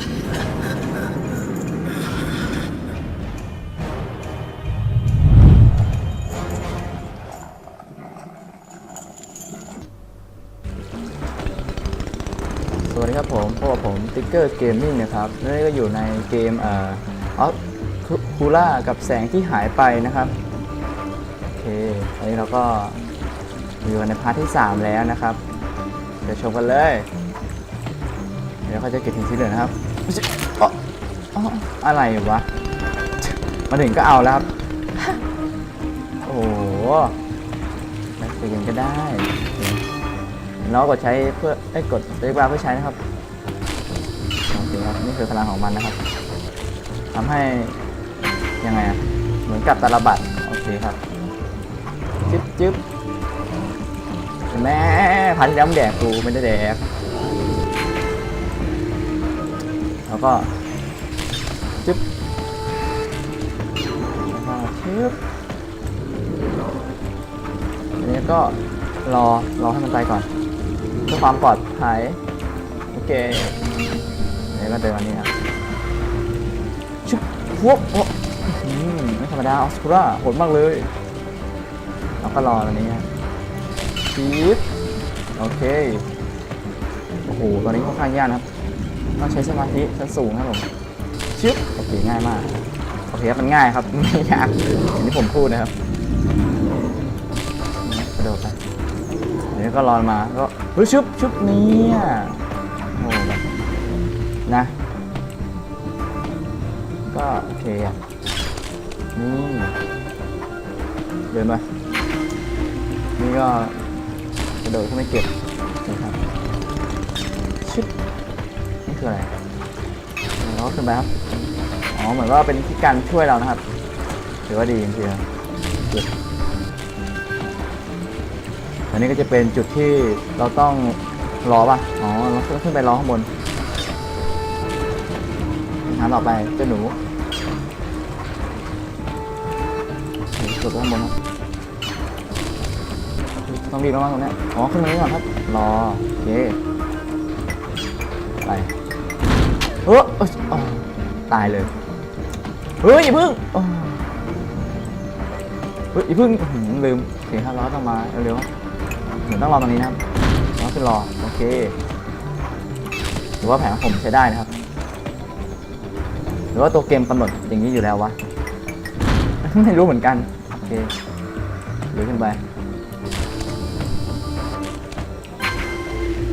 สวัสดีครับผมพวกบผมติ๊กเกอร์เกมมิ่งนะครับนี่ก็อยู่ในเกมเอ่อออฟคูล่ากับแสงที่หายไปนะครับ โอเคอันนี้เราก็อยู่ในพาร์ทที่ 3 แล้วนะครับ เดี๋ยวชมกันเลย เดี๋ยวเขาจะเก็บทิ้งที่เหลือนะครับ อ๊ะอ๊ะอะไรวะ มาถึงก็เอาแล้วครับ โอ้โหไม่คุยกันก็ได้โอเคน้องกดใช้เพื่อไอ้ยกดเรียกว่าเพื่อใช้นะครับโอเคครับนี่คือพลังของมันนะครับทำให้ยังไงอะเหมือนกับตาลบัตรโอเคครับ จึ๊บจึ๊บแม่พันย้ำแดกกูไม่ได้แดก แล้วก็จึ๊บแล้วก็ชึบอันนี้ก็รอรอให้มันตายก่อนเพื่อความปลอดภัยโอเคเดี๋ยวก็เดินมานี่ครับชึบพวกโอ้หือไม่ธรรมดาออสคูร่าโหดมากเลยแล้วก็รอตอนนี้ครับชีฟโอเค โอ้โห ตอนนี้ค่อนข้างยากนะครับ ต้องใช้สมาธิชั้นสูงครับผมชึบโอเคง่ายมากโอเคครับมันง่ายครับไม่ยากอย่างที่ผมพูดนะครับนี่กระโดดไปเดี๋ยวก็รอนมาก็เฮ้ยชึบชึบเนี่ยโอ้โหแบบนะก็โอเคอะนี่เดินมานี่ก็กระโดดขึ้นไปเก็บนะครับชึบนี่ คืออะไรแล้วก็ขึ้นไปครับ อ๋อ เหมือนว่าเป็นที่การช่วยเรานะครับถือว่าดีจริงๆครับจุดอันนี้ก็จะเป็นจุดที่เราต้องรอป่ะ อ๋อ เราขึ้นไปรอข้างบนหาต่อไปเจ้าหนูกดไปข้างบนครับต้องรีบมากๆตรงเนี้ยอ๋อ ขึ้นมานี้ก่อนครับ รอ โอเค ไป เออเอยอ๋อตายเลย เฮ้ยอย่าเพึ่งอ๋อเฮ้ยอย่าเพึ่งอื้อหือลืมโอเคครับเราก็ต้องมาเร็วๆเหมือนต้องรอตรงนี้นะครับเราขึ้นรอโอเคหรือว่าแผนของผมใช้ได้นะครับ หรือว่าตัวเกมกำหนดอย่างนี้อยู่แล้ววะ ไม่รู้เหมือนกัน โอเคหรือขึ้นไป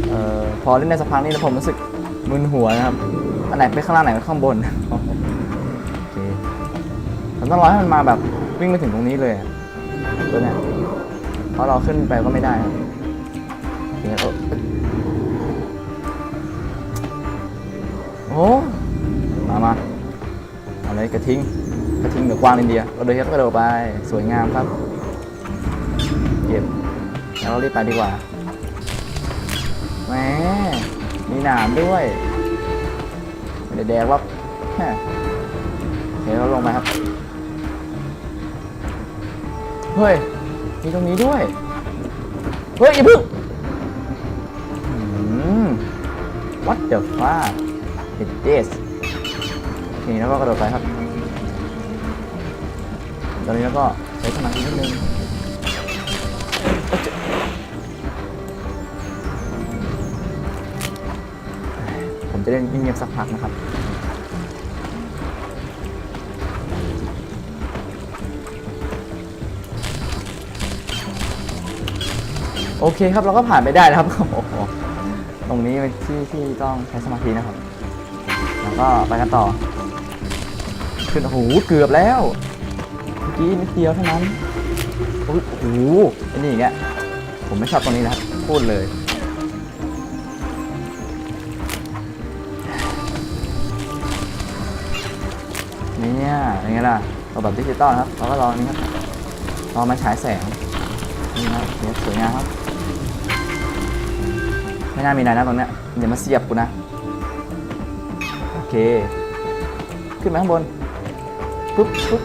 เอ่อ พอเล่นในสักพักนี่ผมรู้สึก มึนหัวนะครับ อันไหนไปข้างล่างไหนไปข้างบนโอเคผมต้องรอให้มันมาแบบวิ่งไปถึงตรงนี้เลยตัวเนี้ยเพราะเราขึ้นไปก็ไม่ได้โอเคโอ้มามาเอาเลยกระทิงกระทิงเหนือกวางอินเดียเราเดินครับกระโดดไปสวยงามครับ เก็บแล้วเรารีบไปดีกว่าแหม มีหนามด้วยไม่ได้แดกว่าเดี๋ยวเราลงไปครับ เฮ้ย มีตรงนี้ด้วย เฮ้ยอย่าพึ่งอืม what the fuck is this โอเคแล้วก็กระโดดไปครับ ตอนนี้แล้วก็ใช้สมาธินิดนึง จะเล่นเงียบๆสักพักนะครับโอเคครับเราก็ผ่านไปได้นะครับโอ้โหตรงนี้เป็นที่ที่ต้องใช้สมาธินะครับ แล้วก็ไปกันต่อ ขึ้นโอ้โหเกือบแล้วเมื่อกี้นิดเดียวเท่านั้นโอ้ยโอ้โหไอ้นี่อีกอะผมไม่ชอบตรงนี้นะครับพูดเลย เนี่ยอย่างเงี้ยล่ะเราแบบดิจิตอลครับเราก็รอนี้ครับรอมาฉายแสงนี่นะเดี๋ยสวยงามครับไม่น่ามีอะไรนะตรงเนี้ยอย่ามาเสียบกูนะโอเค ขึ้นมาข้างบนปุ๊บปุ๊บ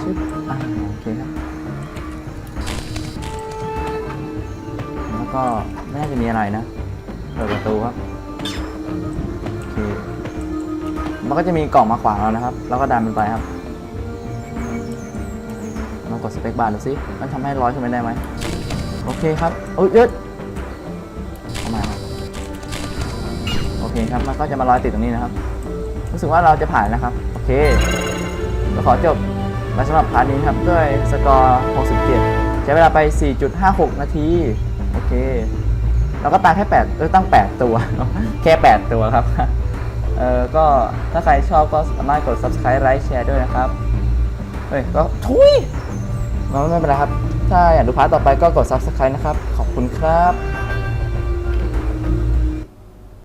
ชึบอ่าโอเคครับแล้วก็ไม่น่าจะมีอะไรนะเปิดประตูครับโอเค มันก็จะมีกล่องมาขวางเรานะครับเราก็ดันมันไปครับลองกดสเปคบาร์ดูสิมันทำให้ร้อยขึ้นไปได้ไหมโอเคครับโอ้ยเยอะเข้ามาครับโอเคครับ มันก็จะมาลอยติดตรงนี้นะครับ รู้สึกว่าเราจะผ่านนะครับ โอเคเราขอจบไปสำหรับพาร์ทนี้ครับ ด้วยสกอร์ 67 ใช้เวลาไป 4.56 นาที โอเค เราก็ตายแค่8เออตั้ง 8 ตัว แค่ 8 ตัวครับ เออก็ถ้าใครชอบก็สามารถกด subscribe ไลค์แชร์ด้วยนะครับ เฮ้ย ก็ทุยไม่เป็นไรครับ ถ้าอยากดูพาร์ทต่อไปก็กด subscribe นะครับ ขอบคุณครับ